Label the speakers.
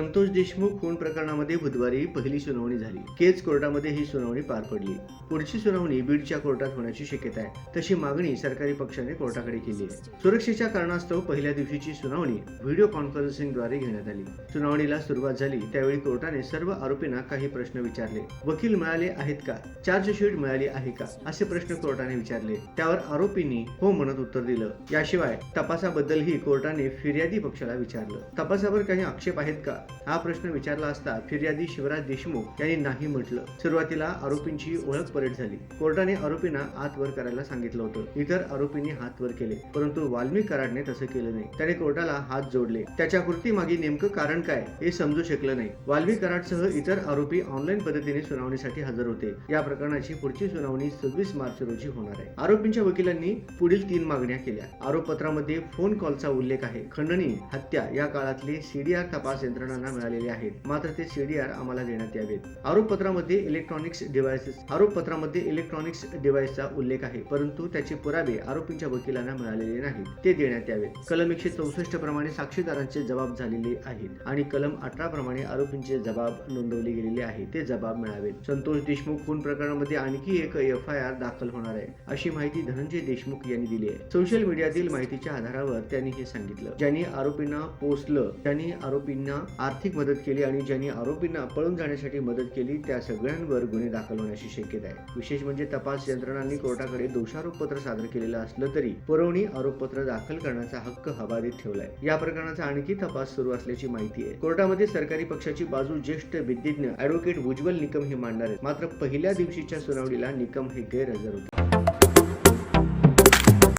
Speaker 1: संतोष देशमुख खून प्रकरणामध्ये बुधवारी पहिली सुनावणी झाली. केज कोर्टामध्ये ही सुनावणी पार पडली. पुढची सुनावणी बीडच्या कोर्टात होण्याची शक्यता आहे. तशी मागणी सरकारी पक्षाने कोर्टाकडे केली आहे. सुरक्षेच्या कारणास्तव पहिल्या दिवशीची सुनावणी व्हिडिओ कॉन्फरन्सिंगद्वारे घेण्यात आली. सुनावणीला सुरुवात झाली त्यावेळी कोर्टाने सर्व आरोपींना काही प्रश्न विचारले. वकील मिळाले आहेत का? चार्जशीट मिळाली आहे का? असे प्रश्न कोर्टाने विचारले. त्यावर आरोपींनी हो म्हणत उत्तर दिलं. याशिवाय तपासाबद्दलही कोर्टाने फिर्यादी पक्षाला विचारलं. तपासावर काही आक्षेप आहेत का? हा प्रश्न विचारला असता फिर्यादी शिवराज देशमुख यांनी नाही म्हटलं. सुरुवातीला आरोपींची ओळख परेड झाली. कोर्टाने आरोपींना हात वर करायला सांगितलं होतं. इतर आरोपींनी हात वर केले परंतु वाल्मिक कराडने तसं केलं नाही. त्याने कोर्टाला हात जोडले. त्याच्या कृतीमागे नेमकं कारण काय हे समजू शकलं नाही. वाल्मिक कराडसह इतर आरोपी ऑनलाईन पद्धतीने सुनावणीसाठी हजर होते. या प्रकरणाची पुढची सुनावणी सव्वीस मार्च रोजी होणार आहे. आरोपींच्या वकिलांनी पुढील तीन मागण्या केल्या. आरोपपत्रामध्ये फोन कॉलचा उल्लेख आहे. खंडणी हत्या या काळातले सीडीआर तपास यंत्रणा संघांना मिळालेले आहेत. मात्र ते सीडीआर आम्हाला देण्यात यावेत. आरोपपत्रामध्ये इलेक्ट्रॉनिक्स डिव्हायसेस आरोपपत्रामध्ये इलेक्ट्रॉनिक्स डिव्हाइसचा उल्लेख आहे परंतु त्याचे पुरावे आरोपींच्या वकिलांना मिळालेले नाहीत. ते देण्यात यावेत. कलम एकशे चौसष्ट प्रमाणे साक्षीदारांचे जबाब झालेले आहेत आणि कलम अठरा प्रमाणे आरोपींचे जबाब नोंदवले गेलेले आहे ते जबाब मिळावेत. संतोष देशमुख खून प्रकरणामध्ये आणखी एक एफ आय आर दाखल होणार आहे अशी माहिती धनंजय देशमुख यांनी दिली आहे. सोशल मीडियातील माहितीच्या आधारावर त्यांनी हे सांगितलं. ज्यांनी आरोपींना पोचलं त्यांनी आरोपींना आर्थिक मदत केली आणि ज्यांनी आरोपींना पळून जाण्यासाठी मदत केली त्या सगळ्यांवर गुन्हे दाखल होण्याची शक्यता आहे. विशेष म्हणजे तपास यंत्रणांनी कोर्टाकडे दोषारोपपत्र सादर केलेलं असलं तरी पुरवणी आरोपपत्र दाखल करण्याचा हक्क हवालीत ठेवलाय. या प्रकरणाचा आणखी तपास सुरू असल्याची माहिती आहे. कोर्टामध्ये सरकारी पक्षाची बाजू ज्येष्ठ विधिज्ञ ऍडव्होकेट उज्ज्वल निकम हे मांडणार आहेत. मात्र पहिल्या दिवशीच्या सुनावणीला निकम हे गैरहजर होते.